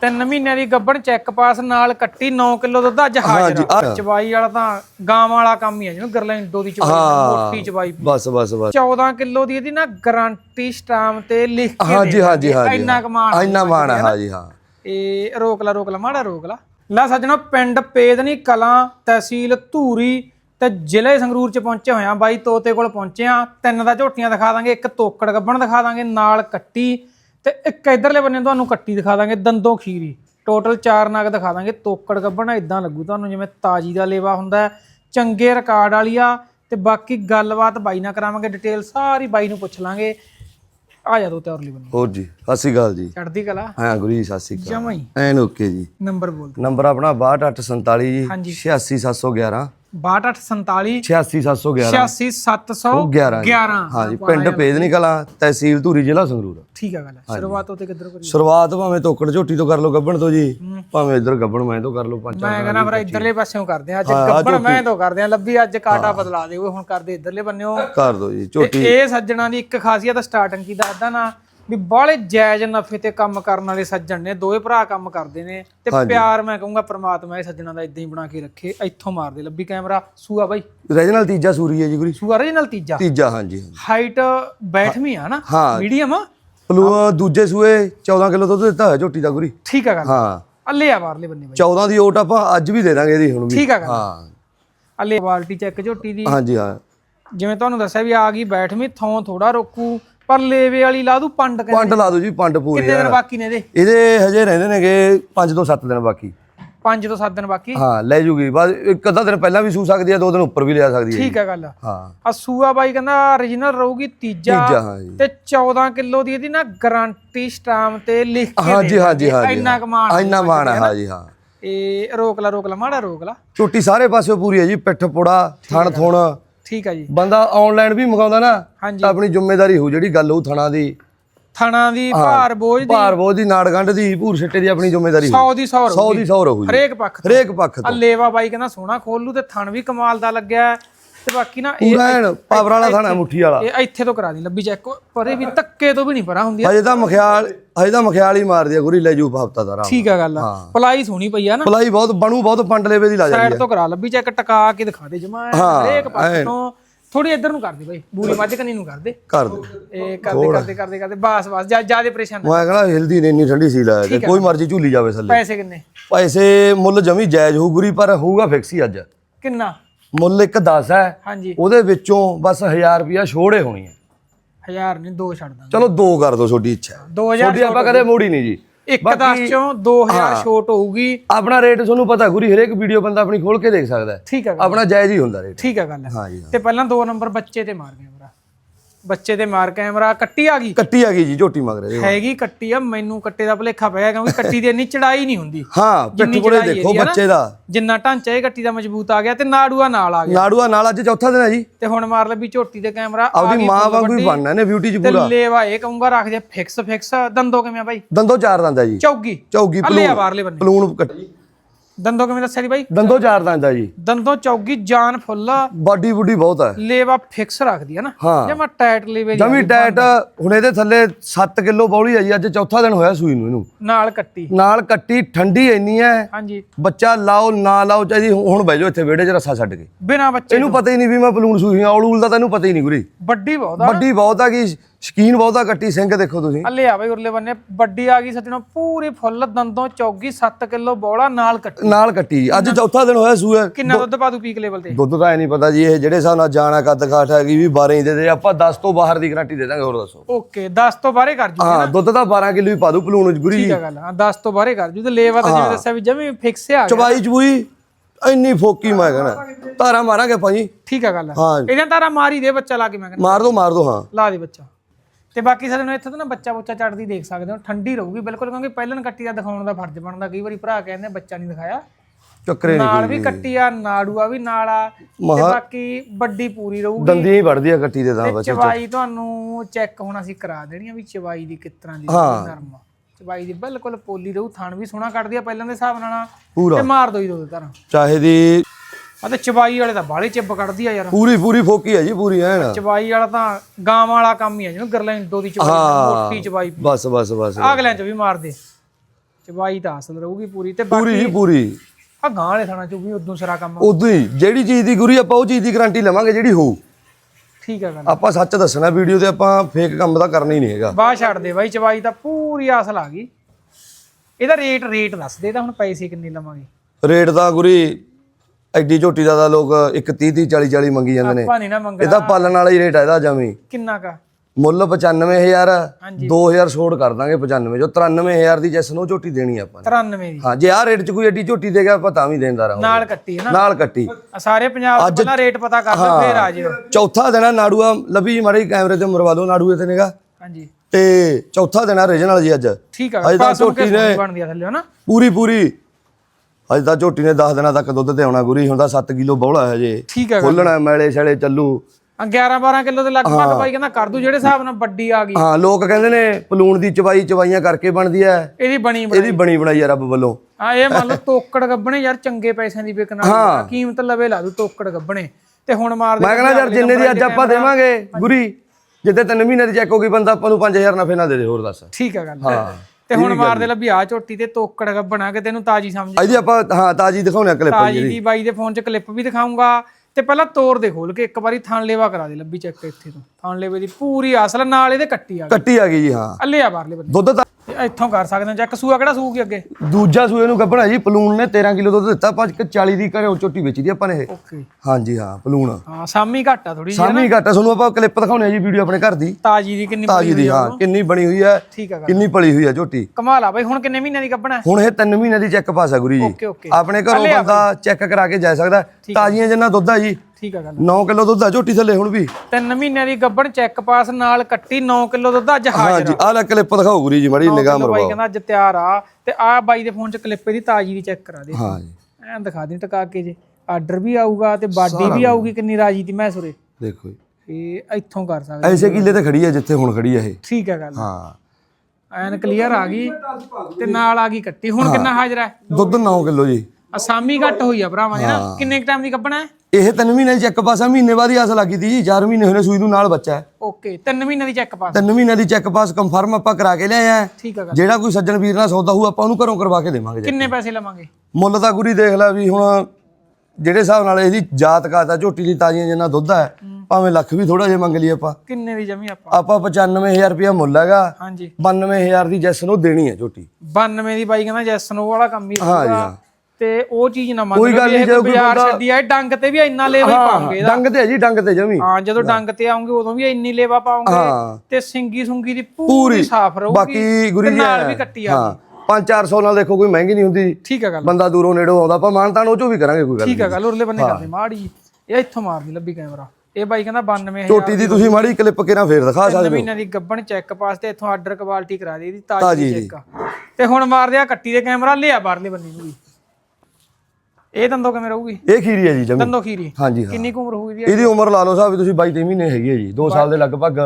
ਤਿੰਨ ਮਹੀਨਿਆਂ ਦੀ ਗੱਬਣ ਚੈੱਕ ਪਾਸ ਨਾਲ ਕੱਟੀ 9 ਕਿਲੋ ਦੁੱਧ ਅੱਜ ਹਾਂਜੀ, ਹਾਜ਼ਰ ਆ। ਚਵਾਈ ਵਾਲਾ ਤਾਂ ਗਾਂ ਵਾਲਾ ਕੰਮ ਹੀ ਹੈ ਜਿਹਨੂੰ ਗਰਲੈਂਡੋ ਦੀ ਚਵਾਈ ਮੋਟੀ ਚਵਾਈ। ਬਸ ਬਸ ਬਸ। 14 ਕਿਲੋ ਦੀ ਇਹਦੀ ਨਾ ਗਾਰੰਟੀ ਸਟਾਮ ਤੇ ਲਿਖ ਕੇ ਹਾਂਜੀ ਦੇ ਹਾਂਜੀ ਦਿੰਦੇ। ਹਾਂਜੀ ਇੰਨਾ ਕਮਾਨ ਇੰਨਾ ਮਾਣ ਹੈ ਹਾਂਜੀ ਹਾਂ। ਇਹ ਰੋਕ ਲਾ ਰੋਕ ਲਾ ਮਾੜਾ ਰੋਕ ਲਾ। ਲੈ ਸੱਜਣਾ ਪਿੰਡ ਪੇਦਨੀ ਕਲਾਂ ਤਹਿਸੀਲ ਧੂਰੀ ਤੇ ਜ਼ਿਲ੍ਹੇ ਸੰਗਰੂਰ ਚ ਪਹੁੰਚੇ ਹੋਇਆ ਬਾਈ ਤੋਤੇ ਕੋਲ ਪਹੁੰਚੇ ਆ। ਤਿੰਨ ਦਾ ਝੋਟੀਆਂ ਦਿਖਾ ਦਾਂਗੇ ਇੱਕ ਤੋਕੜ ਗੱਬਣ ਦਿਖਾ ਦਾਂਗੇ ਨਾਲ ਕੱਟੀ ਤੇ ਇੱਕ ਇਧਰਲੇ ਬੰਨੇ ਤੁਹਾਨੂੰ ਕੱਟੀ ਦਿਖਾ ਦਾਂਗੇ ਦੰਦੋਂ ਖੀਰੀ। ਟੋਟਲ 4 ਨਗ ਦਿਖਾ ਦਾਂਗੇ ਤੋਕੜ ਗੱਬਣ ਇਦਾਂ ਲੱਗੂ ਤੁਹਾਨੂੰ ਜਿਵੇਂ ਤਾਜੀ ਦਾ ਲੇਵਾ ਹੁੰਦਾ। ਚੰਗੇ ਰਿਕਾਰਡ ਵਾਲੀ ਆ ਤੇ ਬਾਕੀ ਗੱਲਬਾਤ ਬਾਈ ਨਾਲ ਕਰਾਵਾਂਗੇ ਡਿਟੇਲ ਸਾਰੀ ਬਾਈ ਨੂੰ ਪੁੱਛ ਲਾਂਗੇ। ਆ ਜਾ ਦੋ ਤੇ ਔਰਲੀ ਬੰਨੇ। ਹੋਰ ਜੀ ਸਤਿ ਸ਼੍ਰੀ ਅਕਾਲ ਜੀ। ਚੜਦੀ ਕਲਾ? ਹਾਂ ਗੁਰੂ ਜੀ ਸਤਿ ਸ਼੍ਰੀ ਅਕਾਲ। ਜਮਾਈ ਐਨ ਓਕੇ ਜੀ। ਨੰਬਰ ਬੋਲ ਨੰਬਰ ਆਪਣਾ 62847 ਜੀ ਹਾਂਜੀ। 86711 6247 86711 86711 11 ਹਾਂ ਜੀ ਪਿੰਡ ਪੇਦਨੀ ਕਲਾਂ ਤਹਿਸੀਲ ਧੂਰੀ ਜ਼ਿਲ੍ਹਾ ਸੰਗਰੂਰ। ਠੀਕ ਆ ਗੱਲ ਸ਼ੁਰੂਆਤ ਉਤੇ ਕਿੱਧਰ ਕਰੀ? ਸ਼ੁਰੂਆਤ ਭਾਵੇਂ ਤੋਕੜ ਝੋਟੀ ਤੋਂ ਕਰ ਲਓ ਗੱਬਣ ਤੋਂ ਜੀ। ਭਾਵੇਂ ਇੱਧਰ ਗੱਬਣ ਮੈਂ ਤੋਂ ਕਰ ਲਓ ਪੰਜ ਮੈਂ ਕਹਿੰਦਾ ਫਿਰ ਇਧਰਲੇ ਪਾਸਿਓਂ ਕਰਦੇ ਆ ਅੱਜ ਗੱਬੜ ਮੈਂ ਤੋਂ ਕਰਦੇ ਆ ਲੱਭੀ ਅੱਜ ਕਾਟਾ ਬਦਲਾ ਦੇ ਉਹ ਹੁਣ ਕਰਦੇ ਇਧਰਲੇ ਬੰਨਿਓ। ਕਰ ਦੋ ਜੀ ਝੋਟੀ। ਇਹ ਸੱਜਣਾ ਦੀ ਇੱਕ ਖਾਸੀਅਤ ਸਟਾਰਟਿੰਗ ਕੀ ਦੱਸਦਾ ਨਾ ਵੀ ਬਾਹਲੇ ਜਾਇਜ਼ ਨਫੇ ਤੇ ਕੰਮ ਕਰਨ ਵਾਲੇ ਸੱਜਣ ਨੇ ਦੋਏ ਭਰਾ ਕੰਮ ਕਰਦੇ ਨੇ ਤੇ ਪਿਆਰ ਮੈਂ ਕਹੂੰਗਾ ਪ੍ਰਮਾਤਮਾ ਇਹ ਸੱਜਣਾ ਦਾ ਇਦਾਂ ਹੀ ਬਣਾ ਕੇ ਰੱਖੇ ਇੱਥੋਂ ਮਾਰ ਦੇ ਲੱਭੀ ਕੈਮਰਾ ਸੂਆ ਬਾਈ। ਰੀਜਨਲ ਤੀਜਾ ਸੂਰੀ ਹੈ ਜੀ ਗੁਰੀ। ਸੂਆ ਰੀਜਨਲ ਤੀਜਾ। ਤੀਜਾ ਹਾਂਜੀ ਹਾਈਟ ਬੈਠਵੀਂ ਆ ਨਾ ਹਾਂ। ਮੀਡੀਅਮ। ਪਲੂ ਦੂਜੇ ਸੂਏ 14 ਕਿਲੋ ਦੁੱਧ ਦਿੱਤਾ ਹੋਇਆ ਝੋਟੀ ਦਾ ਗੁਰੀ। ਠੀਕ ਆ ਗੱਲ। ਹਾਂ। ਅੱਲੇ ਆ ਬਾਹਰਲੇ ਬੰਨੇ ਬਾਈ। 14 ਦੀ ਓਟ ਆਪਾਂ ਅੱਜ ਵੀ ਦੇ ਦਾਂਗੇ ਇਹਦੀ ਹੁਣ ਵੀ। ਠੀਕ ਆ ਗੱਲ। ਹਾਂ। ਅੱਲੇ ਬਾਲਟੀ ਚੈੱਕ ਝੋਟੀ ਦੀ। ਹਾਂਜੀ ਹਾਂ। ਜਿਵੇਂ ਤੁਹਾਨੂੰ ਦੱਸਿਆ ਵੀ ਆ ਗਈ ਬੈਠਵੀਂ ਥੋਂ ਥੋੜਾ ਰੋਕੂ ਪਰ ਲੇਵੇ ਵਾਲੀ ਲਾ ਦੂ ਪੰਡ ਕਹਿੰਦੇ। ਪੰਡ ਲਾ ਦਿਓ ਜੀ ਪੰਡ ਪੂਰੀ ਕਿੰਨੇ ਦਿਨ ਬਾਕੀ ਨੇ ਇਹਦੇ? ਇਹਦੇ ਹਜੇ ਰਹਿੰਦੇ ਨੇਗੇ 5 ਤੋਂ 7 ਦਿਨ ਬਾਕੀ। 5 ਤੋਂ 7 ਦਿਨ ਬਾਕੀ? ਹਾਂ ਲੈ ਜੂਗੀ। ਬਾਅਦ ਇੱਕ ਅੱਧਾ ਦਿਨ ਪਹਿਲਾਂ ਵੀ ਸੂ ਸਕਦੀ ਹੈ ਦੋ ਦਿਨ ਉੱਪਰ ਵੀ ਲਿਆ ਸਕਦੀ ਹੈ ਠੀਕ ਆ ਗੱਲ। ਹਾਂ। ਆ ਸੂਆ ਬਾਈ ਕਹਿੰਦਾ origignal ਰਹੂਗੀ ਤੀਜਾ ਤੀਜਾ ਹਾਂ ਜੀ। ਤੇ 14 ਕਿਲੋ ਦੀ ਇਹਦੀ ਨਾ ਗਾਰੰਟੀ ਸਟਾਮ ਤੇ ਲਿਖ ਕੇ ਹਾਂਜੀ ਦੇ ਹਾਂਜੀ ਹਾਂਜੀ ਇੰਨਾ ਕਮਾਨ ਇੰਨਾ ਮਾਣ ਹੈ ਹਾਂਜੀ ਹਾਂ। ਇਹ ਰੋਕ ਲਾ ਰੋਕ ਲਾ ਮਾੜਾ ਰੋਕ ਲਾ। ਝੋਟੀ ਸਾਰੇ ਪਾਸੇ ਪੂਰੀ ਹੈ ਜੀ ਪਿੱਠ ਪੁੜਾ ਥਣ ਥੁਣ। ਠੀਕ ਆ ਜੀ। ਬੰਦਾ ਆਨਲਾਈਨ ਵੀ ਮੰਗਾਉਂਦਾ ਨਾ ਹਾਂਜੀ। ਤਾਂ ਆਪਣੀ ਜ਼ਿੰਮੇਵਾਰੀ ਹੋ ਜਿਹੜੀ ਗੱਲ ਉਹ ਥਣਾ ਦੀ। ਥਣਾ ਦੀ ਭਾਰ ਬੋਝ ਦੀ। ਭਾਰ ਬੋਝ ਦੀ ਨਾੜ ਗੰਢ ਦੀ ਭੂਰ ਸਿੱਟੇ ਦੀ ਆਪਣੀ ਜ਼ਿੰਮੇਵਾਰੀ 100 ਦੀ 100 100 ਦੀ 100 ਰਹੂ ਜੀ। ਹਰੇਕ ਪੱਖ ਤੋਂ। ਹਰੇਕ ਪੱਖ ਆ ਤੋਂ ਲੇਵਾ ਬਾਈ ਕਹਿੰਦਾ ਸੋਹਣਾ ਖੋਲ ਲੂ ਤੇ ਥਣ ਵੀ ਕਮਾਲ ਦਾ ਲੱਗਿਆ। ਹੈ। ਤੇ ਬਾਕੀ ਨਾ ਇਹ ਪੂਰਾ ਐਨ ਪਾਵਰ ਵਾਲਾ ਥਾਣਾ ਮੁੱਠੀ ਵਾਲਾ। ਇਹ ਇੱਥੇ ਤੋਂ ਕਰਾ ਦੀ ਲੱਭੀ ਚੈੱਕ ਪਰੇ ਵੀ ਧੱਕੇ ਤੋਂ ਵੀ ਨਹੀਂ ਪਰਾਂ ਹੁੰਦੀ ਹਜੇ ਤਾਂ ਮਖਿਆਲ ਹਜੇ ਤਾਂ ਮਖਿਆਲ ਹੀ ਮਾਰਦੀ ਆ ਗੁਰੀ ਲੈ ਜੂ ਹਫਤਾ ਦਾ ਰਾਮ ਠੀਕ ਆ ਗੱਲ ਪਲਾਈ ਸੋਹਣੀ ਪਈ ਆ ਨਾ। ਪਲਾਈ ਬਹੁਤ ਬਣੂ ਬਹੁਤ ਪੰਡ ਲੇਵੇ ਦੀ ਲਾ ਜਾਂਦੀ ਸਾਈਡ ਤੋਂ ਕਰਾ ਲੱਭੀ ਚੈੱਕ ਟਕਾ ਕੇ ਦਿਖਾ ਦੇ ਜਮਾ। ਹਰੇਕ ਪਾਸੇ ਤੋਂ ਥੋੜੀ ਇੱਧਰ ਨੂੰ ਕਰ ਦੇ ਬਾਈ। ਬੂਰੀ ਮੱਝ ਕਨੀ ਨੂੰ ਕਰ ਦੇ। ਕਰ ਦੋ। ਇਹ ਕਰਦੇ ਕਰਦੇ ਕਰਦੇ ਕਰਦੇ। ਬਸ ਬਸ ਜ਼ਿਆਦਾ ਪਰੇਸ਼ਾਨ ਨਾ। ਮੈਂ ਕਹਿੰਦਾ ਹਿਲਦੀ ਨੇ ਇੰਨੀ ਠੰਡੀ ਸੀ ਲਾ ਕੇ। ਕੋਈ ਮਰਜ਼ੀ ਝੂਲੀ ਜਾਵੇ ਥੱਲੇ। ਪੈਸੇ ਕਿੰਨੇ? ਪੈਸੇ ਮੁੱਲ ਜਮੀ ਜਾਇਜ਼ ਹੋਊ ਗੁਰੀ ਪਰ ਹੋਊਗਾ ਫਿਕਸ ਹੀ ਅੱਜ। ਕਿੰਨਾ? ਮੁੱਲ ਇੱਕ 10 ਹੈ। ਹਾਂਜੀ। ਉਹਦੇ ਵਿੱਚੋਂ ਬਸ 1000 ਰੁਪਿਆ ਛੋੜੇ ਹੋਣੀ ਹੈ। ਹਜ਼ਾਰ ਨਹੀਂ ਦੋ ਛੱਡ ਦਾਂਗੇ। ਚਲੋ ਦੋ ਕਰ ਦੋ ਛੋਟੀ ਇੱਛਾ। 2000 ਛੋਟੀ ਆਪਾਂ ਕਦੇ ਮੋੜੀ ਨਹੀਂ ਜੀ। ਇੱਕ 10 ਚੋਂ 2000 ਛੋਟ ਹੋਊਗੀ। ਆਪਣਾ ਰੇਟ ਤੁਹਾਨੂੰ ਪਤਾ ਗੁਰੀ ਹਰੇਕ ਵੀਡੀਓ ਬੰਦਾ ਆਪਣੀ ਖੋਲ ਕੇ ਦੇਖ ਸਕਦਾ ਹੈ। ਠੀਕ ਗੱਲ ਆਪਣਾ ਜਾਇਜ਼ ਹੀ ਹੁੰਦਾ ਰੇਟ। ਠੀਕ ਆ ਗੱਲ ਹਾਂ। ਹਾਂ। ਤੇ ਪਹਿਲਾਂ ਦੋ ਨੰਬਰ ਬੱਚੇ ਤੇ ਮਾਰ ਕੈਮਰਾ ਬੱਚੇ ਤੇ ਮਾਰ ਕੈਮਰਾ ਕੱਟੀ ਆ ਗਈ? ਕੱਟੀ ਆ ਗਈ ਜੀ ਝੋਟੀ ਮਗਰ ਇਹਦੇ ਹੈਗੀ ਕੱਟੀ ਆ ਮੈਨੂੰ ਕੱਟੇ ਦਾ ਭੁਲੇਖਾ ਪਿਆ ਕਿਉਂਕਿ ਕੱਟੀ ਦੀ ਇੰਨੀ ਚੜਾਈ ਨਹੀਂ ਹੁੰਦੀ। ਹਾਂ ਪਿੱਠ ਕੋਲੇ ਦੇਖੋ ਨਾ। ਬੱਚੇ ਦਾ। ਜਿੰਨਾ ਢਾਂਚਾ ਇਹ ਕੱਟੀ ਦਾ ਮਜ਼ਬੂਤ ਆ ਗਿਆ ਤੇ ਨਾੜੂਆ ਨਾਲ ਆ ਗਿਆ। ਨਾੜੂਆ ਨਾਲ ਅੱਜ ਚੌਥਾ ਦਿਨ ਹੈ ਜੀ। ਤੇ ਹੁਣ ਮਾਰ ਲੱਭੀ ਝੋਟੀ ਤੇ ਕੈਮਰਾ ਆ ਆਪਦੀ ਮਾਂ ਵਾਂਗੂ ਹੀ। ਬਣਨਾ ਇਹਨੇ ਬਿਊਟੀ ਚ ਤੇ ਪੂਰਾ। ਲੇਵਾ ਇਹ ਕਹੂੰਗਾ ਰੱਖ ਦੇ ਫਿਕਸ ਫਿਕਸ ਦੰਦੋ ਕਿਵੇਂ ਆ ਬਾਈ? ਦੰਦੋ ਚਾਰ ਦੰਦ ਹੈ ਜੀ। ਚੌਗੀ। ਚੌਗੀ ਬੰਨੇ। ਪਲੂਣ ਕੱਟੀ ਦੰਦੋ ਕਿਵੇਂ ਦੱਸਿਆ ਜੀ ਬਾਈ? ਦੰਦੋ ਚਾਰ ਦੰਦ ਹੈ ਜੀ। ਦੰਦੋ ਚੌਗੀ ਜਾਨ ਫੁੱਲ ਬਾਡੀ ਬੁੱਡੀ ਬਹੁਤ ਹੈ ਲੇਵਾ ਫਿਕਸ ਰੱਖਦੀ ਹੈ ਨਾ। ਜਮਾ ਟਾਈਟ ਲੇਵੇ ਜਮੀ ਟਾਈਟ ਹੁਣ ਇਹਦੇ ਥੱਲੇ 7 ਕਿਲੋ ਬੌਲੀ ਹੈ ਜੀ ਅੱਜ ਚੌਥਾ ਦਿਨ ਹੋਇਆ ਸੂਈ ਨੂੰ ਇਹਨੂੰ। ਨਾਲ ਕੱਟੀ। ਨਾਲ ਕੱਟੀ ਠੰਡੀ ਇੰਨੀ ਹੈ ਹਾਂਜੀ। ਬੱਚਾ ਲਾਓ ਨਾ ਲਾਓ ਚਾਹੀਦੀ ਹੁਣ ਬਹਿ ਜਾਓ ਇੱਥੇ ਵਿਹੜੇ 'ਚ ਰੱਸਾ ਛੱਡ ਕੇ। ਬਿਨਾ ਬੱਚੇ ਇਹਨੂੰ ਪਤਾ ਹੀ ਨਹੀਂ ਵੀ ਮੈਂ ਪਲੂਣ ਸੂਈ ਹਾਂ ਔਲੂਲ ਦਾ ਤੈਨੂੰ ਪਤਾ ਹੀ ਨਹੀਂ ਗੁਰੀ ਵੱਡੀ ਬਹੁਤ ਆ ਵੱਡੀ ਬਹੁਤ ਆ ਕਿ ਸ਼ਕੀਨ ਬਹੁਤ ਕੱਟੀ ਸਿੰਘ ਦੇਖੋ ਤੁਸੀਂ। ਅੱਲੇ ਆ ਬਾਈ ਉਰਲੇ ਬੰਨੇ ਵੱਡੀ ਆ ਗਈ ਸੱਜਣੋ ਪੂਰੀ ਫੁੱਲ ਦੰਦੋਂ ਚੌਗੀ 7 ਕਿਲੋ ਬੋਲਾ ਨਾਲ ਕੱਟੀ। ਨਾਲ ਕੱਟੀ। ਅੱਜ ਚੌਥਾ ਦਿਨ ਹੋਇਆ ਸੂਏ ਕਿੰਨਾ ਦੁੱਧ ਪਾ ਦੂ ਪੀਕ ਲੈਵਲ ਤੇ? ਦੁੱਧ ਦਾ ਇਹ ਨਹੀਂ ਪਤਾ ਜੀ ਇਹ ਜਿਹੜੇ ਹਿਸਾਬ ਨਾਲ ਜਾਣਾ ਕੱਦ ਕਾਠ ਹੈਗੀ ਵੀ 12 ਹੀ ਦੇ ਦੇ ਆਪਾਂ 10 ਤੋਂ ਬਾਹਰ ਦੀ ਗਾਰੰਟੀ ਦੇ ਦਾਂਗੇ ਹੋਰ ਦੱਸੋ। ਓਕੇ 10 ਤੋਂ ਬਾਹਰੇ ਕਰ ਜੂ ਹਾਂ ਦੁੱਧ ਤਾਂ 12 ਕਿਲੋ ਹੀ ਪਾ ਦੂ ਪਲੂਣ ਚ ਗੁਰੀ ਠੀਕ ਆ ਗੱਲ ਹਾਂ 10 ਤੋਂ ਬਾਹਰੇ ਕਰ ਜੂ ਤੇ ਲੇਵਾ ਤਾਂ ਜਿਵੇਂ ਦੱਸਿਆ ਵੀ ਜਮੀ ਫਿਕਸ ਆ ਗਿਆ। ਚਬਾਈ ਚਬੂਈ ਇੰਨੀ ਫੋਕੀ ਮੈਂ ਕਹਣਾ ਧਾਰਾ ਮਾਰਾਂਗੇ ਭਾਜੀ ਠੀਕ ਆ ਗੱਲ। ਹਾਂ। ਇਹਨਾਂ ਤਾਰਾ ਮਾਰੀ ਦੇ ਬੱਚਾ ਲਾ ਕੇ ਮੈਂ ਕਹਿੰਦਾ। ਮਾਰ ਦੋ ਮਾਰ ਦੋ ਹਾਂ। ਲਾ ਦੇ ਬੱਚਾ। ਤੇ ਬਾਕੀ ਸਾਡੇ ਨੂੰ ਇੱਥੇ ਤਾਂ ਨਾ ਬੱਚਾ ਬੱਚਾ ਚੜਦੀ ਦੇਖ ਸਕਦੇ ਹੋ ਠੰਡੀ ਰਹੂਗੀ ਬਿਲਕੁਲ ਕਿਉਂਕਿ ਪਹਿਲਾਂ ਕੱਟੀ ਦਾ ਦਿਖਾਉਣ ਦਾ ਫਰਜ਼ ਬਣਦਾ ਕਈ ਵਾਰੀ ਭਰਾ ਕਹਿੰਦੇ ਬੱਚਾ ਨਹੀਂ ਦਿਖਾਇਆ। ਚੱਕਰੇ ਨਾਲ ਵੀ ਕੱਟੀ ਆ ਨਾੜੂਆ ਵੀ ਨਾਲ ਆ ਤੇ ਬਾਕੀ ਵੱਡੀ ਪੂਰੀ ਰਹੂਗੀ। ਦੰਦੀਆਂ ਹੀ ਵੜਦੀ ਆ ਕੱਟੀ ਦੇ ਤਾਂ ਬਸ ਚਵਾਈ ਤੁਹਾਨੂੰ ਚੈੱਕ ਹੁਣ ਅਸੀਂ ਕਰਾ ਦੇਣੀ ਆ ਵੀ ਚਵਾਈ ਦੀ ਕਿਸ ਤਰ੍ਹਾਂ ਦੀ। ਨਰਮ। ਚਵਾਈ ਦੀ ਬਿਲਕੁਲ ਪੋਲੀ ਰਹੂ ਥਣ ਵੀ ਸੋਹਣਾ ਕੱਢਦੀ ਆ ਪਹਿਲਾਂ ਦੇ ਹਿਸਾਬ ਨਾਲ। ਤੇ ਮਾਰ ਦੋ ਹੀ ਦੋ ਤਰ੍ਹਾਂ ਚਾਹੇ ਦੀ ਆ ਤੇ ਚਵਾਈ ਵਾਲੇ ਤਾਂ ਬਾਹਲੇ ਚਿੱਬ ਕੱਢਦੀ ਆ ਯਾਰ। ਪੂਰੀ ਪੂਰੀ ਫੋਕੀ ਹੈ ਜੀ ਪੂਰੀ ਐਨ। ਚਵਾਈ ਵਾਲਾ ਤਾਂ ਗਾਂ ਵਾਲਾ ਕੰਮ ਹੀ ਆ ਜਿਹਨੂੰ ਗਰਲੈਂਡੋ ਦੀ ਚਵਾਈ ਮੋਟੀ ਚਵਾਈ ਬਸ ਬਸ ਬਸ। ਅਗਲਿਆਂ ਚ ਵੀ ਮਾਰ ਦੇ ਚਵਾਈ ਤਾਂ ਅਸਲ ਰਹੂਗੀ ਪੂਰੀ ਤੇ ਪੂਰੀ ਜੀ ਪੂਰੀ। ਆ ਗਾਂ ਵਾਲੇ ਥਾਣਾ ਚੋਂ ਵੀ ਉਦੋਂ ਸਰਾ ਕੰਮ ਉਦੋਂ ਹੀ ਜਿਹੜੀ ਚੀਜ਼ ਦੀ ਗੁਰੀ ਆਪਾਂ ਉਹ ਚੀਜ਼ ਦੀ ਗਾਰੰਟੀ ਲਵਾਂਗੇ ਜਿਹੜੀ ਹੋਊ। ਠੀਕ ਆ ਗੱਲ। ਆਪਾਂ ਸੱਚ ਦੱਸਣਾ ਵੀਡੀਓ ਤੇ ਆਪਾਂ ਫੇਕ ਕੰਮ ਤਾਂ ਕਰਨਾ ਹੀ ਨਹੀਂ ਹੈਗਾ। ਬਾਹ ਛੱਡ ਦੇ ਬਾਈ ਚਵਾਈ ਤਾਂ ਪੂਰੀ ਅਸਲ ਆ ਗਈ। ਇਹਦਾ ਰੇਟ ਰੇਟ ਦੱਸ ਦੇ ਤਾਂ ਹੁਣ ਪੈਸੇ ਕਿੰਨੇ ਲਵਾਂਗੇ? ਰੇਟ ਤਾਂ ਗੁਰੀ ਐਡੀ ਝੋਟੀ ਦਾ ਤਾਂ ਲੋਕ ਇੱਕ 30 30 40 40 ਮੰਗੀ ਜਾਂਦੇ ਨੇ। ਆਪਾਂ ਨਹੀਂ ਨਾ ਮੰਗਣਾ। ਇਹਦਾ ਪਾਲਣ ਵਾਲਾ ਹੀ ਰੇਟ ਆ ਇਹਦਾ ਜਮੀ। ਕਿੰਨਾ ਕਾ? ਮੁੱਲ 95000 ਹਾਂਜੀ। 2000 ਛੋੜ ਕਰ ਦਾਂਗੇ 95 ਜੋ 93000 ਦੀ ਜੈਸ ਨੂੰ ਝੋਟੀ ਦੇਣੀ ਆਪਾਂ ਨੇ। 93 ਦੀ। ਹਾਂ ਜੇ ਆਹ ਰੇਟ 'ਚ ਕੋਈ ਐਡੀ ਝੋਟੀ ਦੇਗਾ ਆਪਾਂ ਤਾਂ ਵੀ ਦੇਂਦਾ ਰਹਾਂਗੇ ਨਾਲ ਕੱਟੀ ਹੈ ਨਾ? ਨਾਲ ਕੱਟੀ। ਆ ਸਾਰੇ ਪੰਜਾਬ ਚ ਪਹਿਲਾਂ ਰੇਟ ਪਤਾ ਕਰ ਲਓ ਫੇਰ ਆ ਜਿਓ। ਚੌਥਾ ਦਿਨ ਆ ਨਾੜੂਆ ਲੱਭੀ ਮਾੜੀ ਕੈਮਰੇ ਤੇ ਮਰਵਾ ਲਓ ਨਾੜੂਏ ਤੇ ਨਿਗਾ ਹਾਂਜੀ। ਤੇ ਚੌਥਾ ਦਿਨ ਆ ਰੀਜਨਲ ਜੀ ਅੱਜ। ਠੀਕ ਆ ਅਜੇ ਤਾਂ ਹੋ ਝੋਟੀ ਨੇ- ਆ ਪੂਰੀ ਪੂਰੀ ਅੱਜ ਤਾਂ ਝੋਟੀ ਨੇ 10 ਦਿਨਾਂ ਤੱਕ ਦੁੱਧ ਤੇ ਆਉਣਾ ਗੁਰੀ ਤਾਂ 7 ਕਿਲੋ ਬੌਲਾ ਹੈ ਜੇ ਠੀਕ ਖੋਲਣਾ ਮੈਲੇ ਛਲੇ ਚੱਲੂ। ਆ 11 12 ਕਿਲੋ ਦੇ ਲਗਭਗ ਬਾਈ ਕਹਿੰਦਾ ਕਰ ਦੂ ਜਿਹੜੇ ਹਿਸਾਬ ਨਾਲ ਵੱਡੀ ਆ ਗਈ। ਹਾਂ ਲੋਕ ਕਹਿੰਦੇ ਨੇ ਪਲੂਣ ਦੀ ਚਵਾਈ ਚਵਾਈਆਂ ਕਰਕੇ ਬਣਦੀ ਐ ਇਹਦੀ ਬਣੀ ਬਣੀ ਇਹਦੀ ਬਣੀ ਬਣਾਈ ਆ ਰੱਬ ਵੱਲੋਂ। ਆ ਇਹ ਮੰਨ ਲਓ ਤੋਕੜ ਗੱਬਣੇ ਯਾਰ ਚੰਗੇ ਪੈਸਿਆਂ ਦੀ ਵਿਕਣ ਕੀਮਤ ਲਵੇ ਲਾ ਦੂ ਤੋਕੜ ਗੱਬਣੇ। ਤੇ ਹੁਣ ਮਾਰ ਦੇ ਮੈਂ ਕਹਿੰਦਾ ਯਾਰ ਜਿੰਨੇ ਦੀ ਅੱਜ ਆਪਾਂ ਦੇਵਾਂਗੇ ਗੁਰੀ ਜਿੱਦੇ ਤਿੰਨ ਮਹੀਨੇ ਦੀ ਚੈੱਕ ਹੋ ਗਈ ਬੰਦਾ ਆਪਾਂ ਨੂੰ 5000 ਨਫੇ ਨਾ ਦੇ ਦੇ ਹੋਰ ਦੱਸ। ਠੀਕ ਆ ਗੱਲ। ਤੇ ਹੁਣ ਮਾਰ ਦੇ ਲੱਭੀ ਆ ਝੋਟੀ ਤੇ ਤੋਕੜ ਗੱਬਣਾ ਕਿ ਤੈਨੂੰ ਤਾਜੀ ਸਮਝ ਇਹਦੀ ਆਪਾਂ ਹਾਂ ਤਾਜੀ ਦਿਖਾਉਣੇ ਕਲਿੱਪ ਤਾਜੀ ਦੀ ਬਾਈ ਦੇ ਫੋਨ 'ਚ ਕਲਿੱਪ ਵੀ ਦਿਖਾਉਂਗਾ ਤੇ ਪਹਿਲਾਂ ਤੋੜ ਦੇ ਖੋਲ ਕੇ ਇੱਕ ਵਾਰੀ ਥਣ ਲੇਵਾ ਕਰਾ ਦੇ ਲੱਭੀ ਚੈੱਕ ਇੱਥੇ ਤੋਂ। ਥਣ ਲੇਵੇ ਦੀ ਪੂਰੀ ਅਸਲ ਨਾਲ ਇਹਦੇ ਕੱਟੀ ਆ ਗਈ। ਕੱਟੀ ਆ ਗਈ ਜੀ ਹਾਂ। ਅੱਲੇ ਆ ਬਾਹਰਲੇ ਬੰਦੇ। ਦੁੱਧ ਤਾਂ ਇੱਥੋਂ ਕਰ ਸਕਦੇ ਹੋ। ਚੈੱਕ ਸੂਆ ਕਿਹੜਾ ਸੂਗੀ ਅੱਗੇ? ਦੂਜਾ ਸੂਏ ਨੂੰ ਗੱਭਣਾ ਜੀ ਪਲੂਣ ਨੇ 13 ਕਿਲੋ ਦੁੱਧ ਦਿੱਤਾ ਪੰਜ 40 ਦੀ ਘਰੇ ਝੋਟੀ ਵੇਚੀ ਦੀ ਆਪਾਂ ਨੇ ਇਹ। ਓਕੇ। ਹਾਂਜੀ ਹਾਂ ਪਲੂਣ। ਹਾਂ ਸਾਮੀ ਘੱਟ ਆ ਥੋੜੀ ਜਿਹੀ ਸਾਮੀ ਘਾਟਾ ਤੁਹਾਨੂੰ ਆਪਾਂ ਕਲਿੱਪ ਦਿਖਾਉਣੇ ਆ ਜੀ ਵੀਡੀਓ ਆਪਣੇ ਘਰ ਦੀ। ਤਾਜੀ ਦੀ ਕਿੰਨੀ ਤਾਜੀ ਦੀ ਹਾਂ ਕਿੰਨੀ ਬਣੀ ਹੋਈ ਹੈ ਠੀਕ ਆ ਕਿੰਨੀ ਪਲੀ ਹੋਈ ਹੈ ਝੋਟੀ। ਕਮਾਲ ਆ ਬਾਈ ਹੁਣ ਕਿੰਨੇ ਮਹੀਨਿਆਂ ਦੀ ਕੱਢਣਾ ਹੁਣ ਇਹ 3 ਮਹੀਨੇ ਦੀ ਚੈੱਕ ਪਾਸ ਹੈ ਗੁਰੀ ਜੀ ਆਪਣੇ ਘਰੋਂ ਬੰਦਾ ਚੈੱਕ ਕਰਾ ਕੇ ਜਾ ਸਕਦਾ। ਤਾਜ਼ੀਆਂ ਜਿੰਨਾ ਦੁੱਧ ਆ ਠੀਕ ਆ ਗੱਲ। 9 ਕਿਲੋ ਦੁੱਧ ਆ ਝੋਟੀ ਥੱਲੇ ਹੁਣ ਵੀ। ਤਿੰਨ ਮਹੀਨਿਆਂ ਦੀ ਗੱਬਣ ਚੈੱਕ ਪਾਸ ਨਾਲ ਕੱਟੀ 9 ਕਿਲੋ ਦੁੱਧ ਅੱਜ ਹਾਜ਼ਰ ਹਾਂਜੀ ਆਹ ਲੈ ਕਲਿੱਪ ਦਿਖਾਓ ਗੁਰੀ ਜੀ ਮੜੀ ਨਿਗਾਹ ਬਾਈ ਮਰਵਾਓ। ਕਹਿੰਦਾ ਅੱਜ ਤਿਆਰ ਆ ਤੇ ਆ ਬਾਈ ਦੇ ਫੋਨ 'ਚ ਕਲਿੱਪ ਇਹਦੀ ਤਾਜੀ ਦੀ ਚੈੱਕ ਕਰਾ ਦੇ। ਹਾਂ ਜੀ ਐਂ ਦਿਖਾ ਦੇ ਟਕਾ ਕੇ ਜੇ। ਆਰਡਰ ਵੀ ਆਊਗਾ ਤੇ ਬਾਡੀ ਵੀ ਆਊਗੀ ਕਿੰਨੀ ਰਾਜੀ ਦੀ ਮੈਂ ਸੁਰੇ। ਦੇਖੋ ਜੀ। ਇਹ ਇੱਥੋਂ ਕਰ ਸਕਦੇ ਐਸੇ ਕਿੱਲੇ ਤੇ ਖੜੀ ਹੈ ਜਿੱਥੇ ਹੁਣ ਖੜੀ ਹੈ ਇਹ। ਠੀਕ ਹੈ ਗੱਲ। ਹਾਂ। ਐਨ ਕਲੀਅਰ ਆ ਗਈ ਤੇ ਨਾਲ ਆ ਗਈ ਕੱਟੀ। ਹੁਣ ਕਿੰਨਾ ਹਾਜ਼ਰ ਹੈ ਦੁੱਧ 9 ਕਿਲੋ ਜੀ। ਅਸਾਮੀ ਘੱਟ ਹੋਈ ਆ ਭਰਾਵਾਂ ਦੀ ਨਾ? ਕਿੰਨੇ ਟਾਈਮ ਦੀ ਕੱਢਣਾ ਹੈ ਇਹ 3 ਮਹੀਨੇ ਦੀ ਚੈੱਕ ਪਾਸ ਆ ਮਹੀਨੇ ਬਾਅਦ ਹੀ ਆਸ ਲੱਗੀ ਤੀ ਜੀ 4 ਮਹੀਨੇ ਹੋਏ ਨੇ ਸੂਈ ਨੂੰ ਨਾਲ ਬੱਚਾ ਹੈ। ਓਕੇ ਤਿੰਨ ਮਹੀਨੇ ਦੀ ਚੈੱਕ ਪਾਸ 3 ਮਹੀਨੇ ਦੀ ਚੈੱਕ ਪਾਸ ਕੰਫਰਮ ਆਪਾਂ ਕਰਾ ਕੇ ਲਿਆਏ ਆ। ਠੀਕ ਆ ਗੱਲ। ਜਿਹੜਾ ਕੋਈ ਸੱਜਣ ਵੀਰ ਨਾਲ ਸੌਦਾ ਹੋਊ ਆਪਾਂ ਉਹਨੂੰ ਘਰੋਂ ਕਰਵਾ ਕੇ ਦੇਵਾਂਗੇ ਜੀ ਕਿੰਨੇ ਪੈਸੇ ਲਵਾਂਗੇ? ਮੁੱਲ ਤਾਂ ਗੁਰੀ ਦੇਖ ਲੈ ਵੀ ਹੁਣ ਜਿਹੜੇ ਹਿਸਾਬ ਨਾਲ ਇਹਦੀ ਜਾਤ ਕਾਤ ਆ ਝੋਟੀ ਦੀ ਤਾਜ਼ੀਆਂ ਜਿੰਨਾ ਦੁੱਧ ਹੈ ਭਾਵੇਂ ਲੱਖ ਵੀ ਥੋੜਾ ਜਿਹਾ ਮੰਗ ਲਈ ਆਪਾਂ। ਕਿੰਨੇ ਦੀ ਜਮੀ ਆਪਾਂ? ਆਪਾਂ 95000 ਰੁਪਇਆ ਮੁੱਲ ਹੈਗਾ ਹਾਂਜੀ। 92000 ਦੀ ਜੈਸ ਨੂੰ ਦੇਣੀ ਹੈ ਝੋਟੀ। 92 ਦੀ ਬਾਈ ਕਹਿੰਦਾ ਜੈਸਨੋ ਵਾਲਾ ਕੰਮ ਹੀ ਹਾਂ ਜੀ, ਹਾਂ। ਤੇ ਉਹ ਚੀਜ਼ ਨਾ ਮੰਨ ਕੋਈ ਗੱਲ ਨਹੀਂ, ਇਹ ਜੇ ਕੋਈ ਬਾਜ਼ਾਰ ਬੰਦਾ- ਛੱਡੀ ਆ ਇਹ ਡੰਗ ਤੇ ਵੀ ਇੰਨਾ ਲੇਵਾ ਹੀ ਪਾਉਂਗੇ ਡੰਗ ਤੇ ਹੈ ਜੀ ਡੰਗ ਤੇ ਜਮੀ। ਹਾਂ ਜਦੋਂ ਡੰਗ ਤੇ ਆਉਂਗੇ ਉਦੋਂ ਵੀ ਇੰਨੀ ਲੇਵਾ ਪਾਉਂਗੇ ਹਾਂ। ਤੇ ਸਿੰਗੀ ਸੁੰਗੀ ਦੀ ਪੂਰੀ ਸਾਫ਼ ਰਹੂਗੀ ਬਾਕੀ ਗੁਰੀ ਜੀ ਨਾਲ ਹੈ। ਵੀ ਕੱਟੀ ਆ ਹਾਂ 5-400 ਨਾਲ ਦੇਖੋ ਕੋਈ ਮਹਿੰਗੀ ਨਹੀਂ ਹੁੰਦੀ। ਠੀਕ ਆ ਗੱਲ। ਬੰਦਾ ਦੂਰੋਂ ਨੇੜੋਂ ਆਉਂਦਾ ਆਪਾਂ ਮਾਨਤਾਨ ਉਹ ਚੋਂ ਵੀ ਕਰਾਂਗੇ ਕੋਈ ਗੱਲ ਠੀਕ ਆ ਗੱਲ ਉਰਲੇ ਬੰਨੇ ਕਰਦੇ ਮਾੜੀ ਇਹ ਇੱਥੋਂ ਮਾਰਦੀ ਲੱਭੀ ਕੈਮਰਾ। ਇਹ ਬਾਈ ਕਹਿੰਦਾ 92000 ਝੋਟੀ ਦੀ ਤੁਸੀਂ ਮਾੜੀ ਕਲਿੱਪ ਕੇ ਨਾ ਫੇਰ ਦਿਖਾ ਸਕਦੇ ਹੋ? ਮਹੀਨਿਆਂ ਦੀ ਗੱਬਣ ਚੈੱਕ ਪਾਸ ਤੇ ਇੱਥੋਂ ਆਰਡਰ ਕੁਆਲਿਟੀ ਕਰਾ ਦੇ ਇਹਦੀ ਤਾਜੀ ਚੈੱਕ ਤੇ ਹੁਣ ਮਾਰਦੇ ਆ ਕੱਟੀ ਦੇ ਕੈਮਰਾ ਲਿਆ ਬਾਹਰਲੇ ਬੰਨੇ ਨੂੰ ਵੀ। ਇਹ ਦੰਦੋ ਕਿਵੇਂ ਰਹੂਗੀ? ਇਹ ਖੀਰੀ ਹੈ ਜੀ ਜਮੀ ਦੰਦੋ ਖੀਰੀ। ਹਾਂਜੀ ਹਾਂ। ਕਿੰਨੀ ਕੁ ਉਮਰ ਹੋਊਗੀ ਇਹਦੀ ਇਹਦੀ ਉਮਰ ਲਾ ਲਓ ਸਾਹਿਬ ਤੁਸੀਂ 22 ਮਹੀਨੇ ਹੈਗੀ ਹੈ ਜੀ। 2 ਸਾਲ ਦੇ ਲਗਭਗ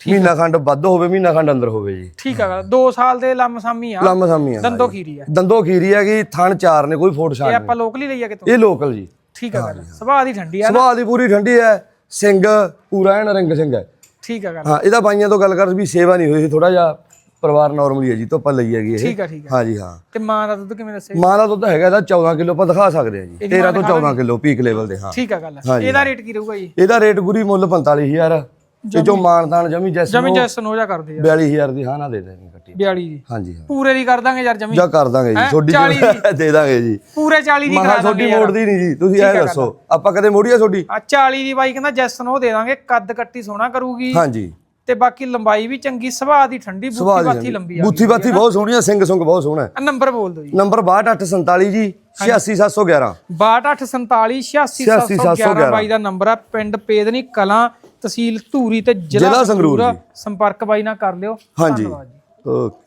ਮਹੀਨਾ ਖੰਡ ਵੱਧ ਹੋਵੇ ਮਹੀਨਾ ਖੰਡ ਅੰਦਰ ਹੋਵੇ ਜੀ। ਠੀਕ ਆ ਗੱਲ 2 ਸਾਲ ਦੇ ਲੰਮ ਸਾਮੀ ਆ ਲੰਮ ਸਾਮੀਆਂ ਦੰਦੋ ਖੀਰੀ ਆ ਦੰਦੋ ਖੀਰੀ ਹੈਗੀ ਥਣ ਚਾਰ ਨੇ ਕੋਈ ਫੋਟ ਇਹ ਛਾਣ ਆਪਾਂ ਲੋਕਲੀ ਲਈਆ ਕਿਤੋਂ? ਇਹ ਲੋਕਲ ਜੀ। ਠੀਕ ਆ ਗੱਲ ਸੁਭਾਅ ਦੀ ਠੰਡੀ ਆ ਸੁਭਾਅ ਦੀ ਪੂਰੀ ਠੰਡੀ ਹੈ। ਸਿੰਘ ਪੂਰਾ ਐਨ ਰਿੰਗ ਸਿੰਘ ਹੈ। ਠੀਕ ਆ ਗੱਲ ਹਾਂ ਇਹਦਾ ਬਾਈਆਂ ਤੋਂ ਗੱਲ ਕਰ ਵੀ ਸੇਵਾ ਨਹੀਂ ਹੋਈ ਸੀ ਥੋੜਾ ਜਿਹਾ ਪਰਿਵਾਰ ਨਾਰਮਲੀ ਹੈ ਜੀ ਤੋਂ ਆਪਾਂ ਲਈ ਹੈਗੀ ਇਹ। ਠੀਕ ਆ ਠੀਕ ਆ। ਹਾਂਜੀ ਹਾਂ। ਤੇ ਮਾਂ ਦਾ ਦੁੱਧ ਕਿਵੇਂ ਦੱਸੇ ਮਾਂ ਦਾ ਦੁੱਧ ਹੈਗਾ ਇਹਦਾ 14 ਕਿਲੋ ਆਪਾਂ ਦਿਖਾ ਸਕਦੇ ਹਾਂ ਜੀ। 13 ਤੋਂ 14 ਕਿਲੋ ਪੀਕ ਲੈਵਲ ਦੇ ਹਾਂ। ਠੀਕ ਆ ਗੱਲ ਇਹਦਾ ਰੇਟ ਕੀ ਰਹੂਗਾ ਜੀ? ਇਹਦਾ ਰੇਟ ਗੁਰੀ ਮੁੱਲ 45000 ਇਹ ਜੋ ਮਾਨਤਾਨ ਜਮੀ ਜੈਸ ਜਮੀ ਜੈਸਨ ਹੋ ਜਾ ਕਰਦੇ ਆ। 42000 ਦੀ ਹਾਂ ਨਾ ਦੇ ਦੇਣੀ ਕੱਟੀ 42 ਦੀ। ਹਾਂਜੀ ਹਾਂ। ਪੂਰੇ ਦੀ ਕਰ ਦਾਂਗੇ ਯਾਰ ਜਮੀ। ਜਾ ਕਰ ਦਾਂਗੇ ਜੀ ਛੋਡੀ 40 ਦੇ। ਦਾਂਗੇ ਜੀ। ਪੂਰੇ 40 ਦੀ ਕਰਾ ਦਾਂਗੇ ਛੋਡੀ ਮੋੜਦੀ ਨਹੀਂ ਜੀ ਤੁਸੀਂ ਇਹ ਦੱਸੋ ਆਪਾਂ ਕਦੇ ਮੋੜੀਆ ਛੋਡੀ? ਆ 40 ਦੀ ਬਾਈ ਕਹਿੰਦਾ ਜੈਸਨ ਉਹ ਦੇ ਦਾਂਗੇ ਕੱਦ ਕੱਟੀ ਸੋਹਣਾ ਕਰੂਗੀ। ਹਾਂਜੀ। ਤੇ ਬਾਕੀ ਲੰਬਾਈ ਵੀ ਚੰਗੀ ਸੁਭਾਅ ਦੀ ਠੰਡੀ ਬੂਥੀ ਬਾਥੀ ਲੰਬੀ ਆ ਬੁੱਥੀ ਬਾਥੀ ਬਹੁਤ ਸੋਹਣੀ ਆ ਸਿੰਘ ਸੁੰਗ ਬਹੁਤ ਸੋਹਣਾ ਹੈ। ਨੰਬਰ ਬੋਲ ਦਿਓ ਜੀ। ਨੰਬਰ 6247 ਜੀ 86711 6247 86711 ਬਾਈ ਦਾ ਨੰਬਰ ਆ ਪਿੰਡ ਪੇਦਨੀ ਕਲਾਂ ਤਹਿਸੀਲ ਧੂਰੀ ਤੇ ਜ਼ਿਲ੍ਹਾ ਸੰਗਰੂਰ ਸੰਪਰਕ ਬਾਈ ਨਾਲ ਕਰ ਲਿਓ। ਹਾਂਜੀ। ਧੰਨਵਾਦ ਜੀ। ਓਕੇ।